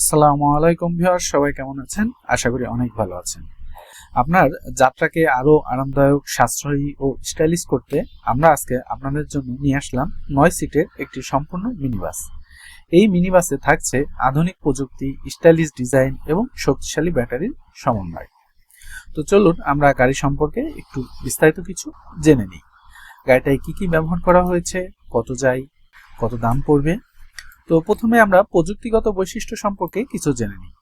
আসসালামু আলাইকুম ভিউয়ার সবাই কেমন আছেন? আশা করি অনেক ভালো আছেন। আপনার যাত্রাকে আরও আরামদায়ক, সাশ্রয়ী ও স্টাইলিশ করতে আমরা আজকে আপনাদের জন্য নিয়ে আসলাম নয় সিটের একটি সম্পূর্ণ মিনি বাস এই মিনি বাসে থাকছে আধুনিক প্রযুক্তি, স্টাইলিশ ডিজাইন এবং শক্তিশালী ব্যাটারির সমন্বয়। তো চলুন আমরা গাড়ি সম্পর্কে একটু বিস্তারিত কিছু জেনে নিই। গাড়িটায় কি কি ব্যবহার করা হয়েছে, কত যায়, কত দাম পড়বে তো প্রথমে আমরা প্রযুক্তিগত বৈশিষ্ট্য সম্পর্কে কিছু জেনে নিই।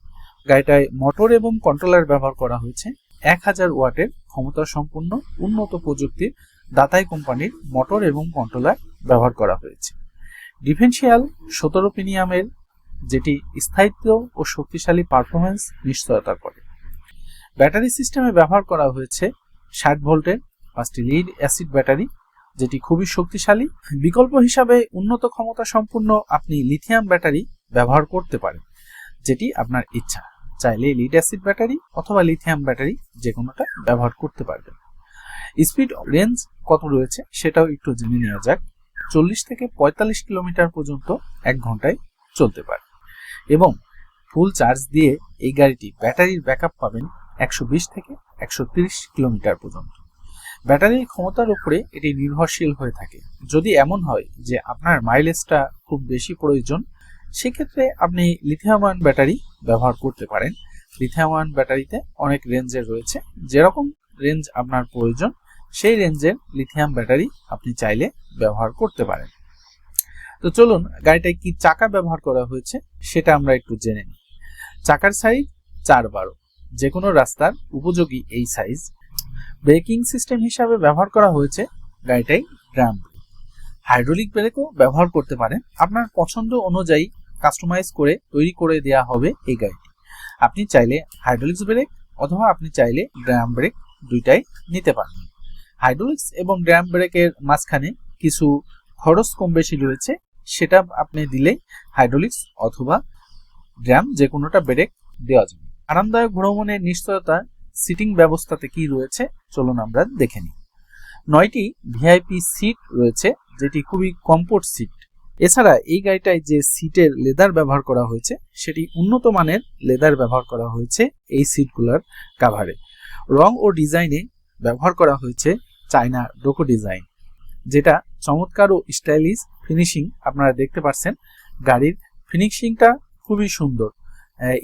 গাড়িটায় মোটর এবং কন্ট্রোলার ব্যবহার করা হয়েছে। এক হাজার ওয়াটের ক্ষমতা সম্পন্ন উন্নত প্রযুক্তির দাতাই কোম্পানির মোটর এবং কন্ট্রোলার ব্যবহার করা হয়েছে। ডিফেন্সিয়াল সতেরো প্রিমিয়ামের যেটি স্থায়িত্ব ও শক্তিশালী পারফরমেন্স নিশ্চয়তা করে। ব্যাটারি সিস্টেমে ব্যবহার করা হয়েছে ষাট ভোল্টের পাঁচটি লিড অ্যাসিড ব্যাটারি যেটি খুবই শক্তিশালী, বিকল্প হিসাবে উন্নত ক্ষমতা সম্পূর্ণ আপনি লিথিয়াম ব্যাটারি ব্যবহার করতে পারেন, যেটি আপনার ইচ্ছা। চাইলে লিড অ্যাসিড ব্যাটারি অথবা লিথিয়াম ব্যাটারি যে কোনোটা ব্যবহার করতে পারবেন। স্পিড রেঞ্জ কত রয়েছে সেটাও একটু জেনে নেওয়া যাক। চল্লিশ থেকে পঁয়তাল্লিশ কিলোমিটার পর্যন্ত এক ঘন্টায় চলতে পারে। এবং ফুল চার্জ দিয়ে এই গাড়িটি ব্যাটারির ব্যাকআপ পাবেন একশো বিশ থেকে একশো কিলোমিটার পর্যন্ত। ব্যাটারির ক্ষমতার উপরে এটি নির্ভরশীল হয়ে থাকে। যদি এমন হয় যে আপনার মাইলেজটা খুব বেশি প্রয়োজন, সেক্ষেত্রে আপনি লিথিয়াম আয়ন ব্যাটারি ব্যবহার করতে পারেন। লিথিয়াম আয়ন ব্যাটারিতে অনেক রেঞ্জের রয়েছে। যেরকম রেঞ্জ আপনার প্রয়োজন, সেই রেঞ্জের লিথিয়াম ব্যাটারি আপনি চাইলে ব্যবহার করতে পারেন। তো চলুন, গাড়িটায় কি চাকা ব্যবহার করা হয়েছে সেটা আমরা একটু জেনে নিই। চাকার সাইজ চার বারো। যে কোনো রাস্তার উপযোগী এই সাইজ ব্রেকিং সিস্টেম হিসাবে ব্যবহার করা হয়েছে গাড়িটাই ড্রাম হাইড্রোলিক ব্রেকও ব্যবহার করতে পারেন। আপনার পছন্দ অনুযায়ী কাস্টমাইজ করে তৈরি করে দেওয়া হবে এই গাড়িটি। আপনি চাইলে হাইড্রোলিক্স ব্রেক অথবা আপনি চাইলে ড্রাম ব্রেক দুইটাই নিতে পারেন। হাইড্রোলিক্স এবং ড্রাম ব্রেকের মাঝখানে কিছু খরচ কম বেশি রয়েছে। সেটা আপনি দিলেই হাইড্রোলিক্স অথবা ড্রাম যে কোনোটা ব্রেক দেওয়া যাবে। আরামদায়ক ভ্রমণের নিশ্চয়তা সিটিং ব্যবস্থাতে কি রয়েছে? চলুন আমরা দেখে নিই। নয়টি ভিআইপি সিট রয়েছে, যেটি খুবই কমফোর্ট সিট এছাড়া এই গাড়িটায় যে সিটের লেদার ব্যবহার করা হয়েছে, সেটি উন্নত মানের লেদার ব্যবহার করা হয়েছে এই সিটগুলোর কাভারে রং ও ডিজাইনে ব্যবহার করা হয়েছে চায়না ডোকো ডিজাইন যেটা চমৎকার ও স্টাইলিশ ফিনিশিং আপনারা দেখতে পাচ্ছেন। গাড়ির ফিনিশিংটা খুবই সুন্দর।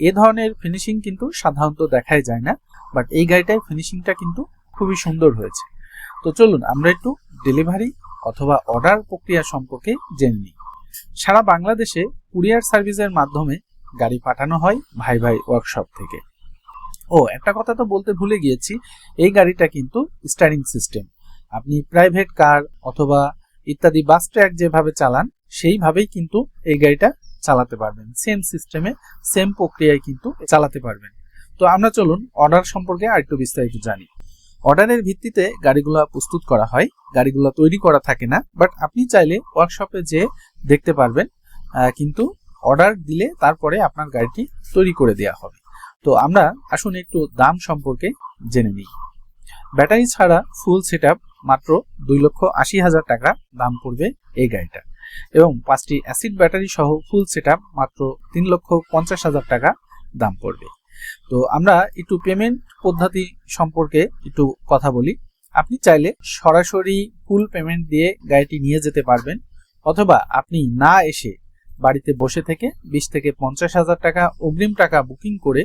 এ ধরনের ফিনিশিং কিন্তু সাধারণত দেখাই যায় না। বাট এই গাড়িটায় ফিনিশিংটা কিন্তু খুবই সুন্দর হয়েছে। তো চলুন, আমরা একটু ডেলিভারি অথবা অর্ডার প্রক্রিয়া সম্পর্কে জেনে নিই। সারা বাংলাদেশে কুরিয়ার সার্ভিসের মাধ্যমে গাড়ি পাঠানো হয় ভাই ভাই ওয়ার্কশপ থেকে। ও, একটা কথা তো বলতে ভুলে গিয়েছি, এই গাড়িটা কিন্তু স্টারিং সিস্টেম আপনি প্রাইভেট কার অথবা ইত্যাদি বাস ট্র্যাক যেভাবে চালান, সেইভাবেই কিন্তু এই গাড়িটা চালাতে পারবেন। সেম সিস্টেমে সেম প্রক্রিয়ায় কিন্তু চালাতে পারবেন। তো আমরা চলুন অর্ডার সম্পর্কে আরেকটু বিস্তারিত জানি। অর্ডারের ভিত্তিতে গাড়িগুলো প্রস্তুত করা হয়, গাড়িগুলো তৈরি করা থাকে না বাট আপনি চাইলে ওয়ার্কশপে যে দেখতে পারবেন কিন্তু অর্ডার দিলে তারপরে আপনার গাড়িটি তৈরি করে দেওয়া হবে। তো আমরা আসুন একটু দাম সম্পর্কে জেনে নিই। ব্যাটারি ছাড়া ফুল সেট মাত্র দুই লক্ষ আশি হাজার টাকা দাম পড়বে এই গাড়িটা এবং পাঁচটি অ্যাসিড ব্যাটারি সহ ফুল সেট মাত্র তিন লক্ষ পঞ্চাশ হাজার টাকা দাম পড়বে। তো আমরা একটু পেমেন্ট পদ্ধতি সম্পর্কে একটু কথা বলি। আপনি চাইলে সরাসরি ফুল পেমেন্ট দিয়ে গাড়িটি নিয়ে যেতে পারবেন অথবা আপনি না এসে বাড়িতে বসে থেকে বিশ থেকে পঞ্চাশ হাজার টাকা অগ্রিম টাকা বুকিং করে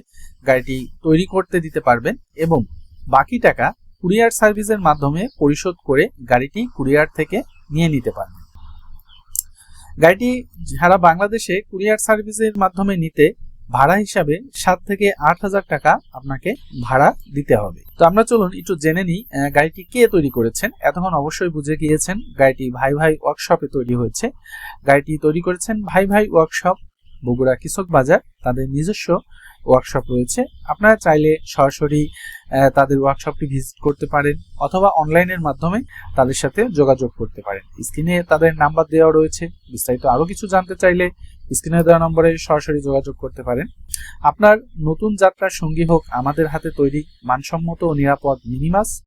গাড়িটি তৈরি করতে দিতে পারবেন এবং বাকি টাকা কুরিয়ার সার্ভিসের মাধ্যমে পরিশোধ করে গাড়িটি কুরিয়ার থেকে নিয়ে নিতে পারবেন। গাড়িটি যারা বাংলাদেশে কুরিয়ার সার্ভিসের মাধ্যমে নিতে ভাড়া হিসাবে সাত থেকে আট হাজার টাকা আপনাকে ভাড়া দিতে হবে। তো আমরা চলুন একটু জেনে নিই গাড়িটি কে তৈরি করেছেন। এতক্ষণ অবশ্যই বুঝে গিয়েছেন, গাড়িটি ভাই ভাই ওয়ার্কশপে তৈরি হয়েছে। গাড়িটি তৈরি করেছেন ভাই ভাই ওয়ার্কশপ বগুড়া কৃষক বাজার। তাদের নিজস্ব ওয়ার্কশপ রয়েছে। আপনারা চাইলে সরাসরি তাদের ওয়ার্কশপটি ভিজিট করতে পারেন অথবা অনলাইনের মাধ্যমে তাদের সাথে যোগাযোগ করতে পারেন। স্ক্রিনে তাদের নাম্বার দেওয়া রয়েছে। বিস্তারিত আরও কিছু জানতে চাইলে স্ক্রিনে দেওয়া নম্বরে সরাসরি যোগাযোগ করতে পারেন। আপনার নতুন যাত্রার সঙ্গী হোক আমাদের হাতে তৈরি মানসম্মত ও নিরাপদ মিনিমাস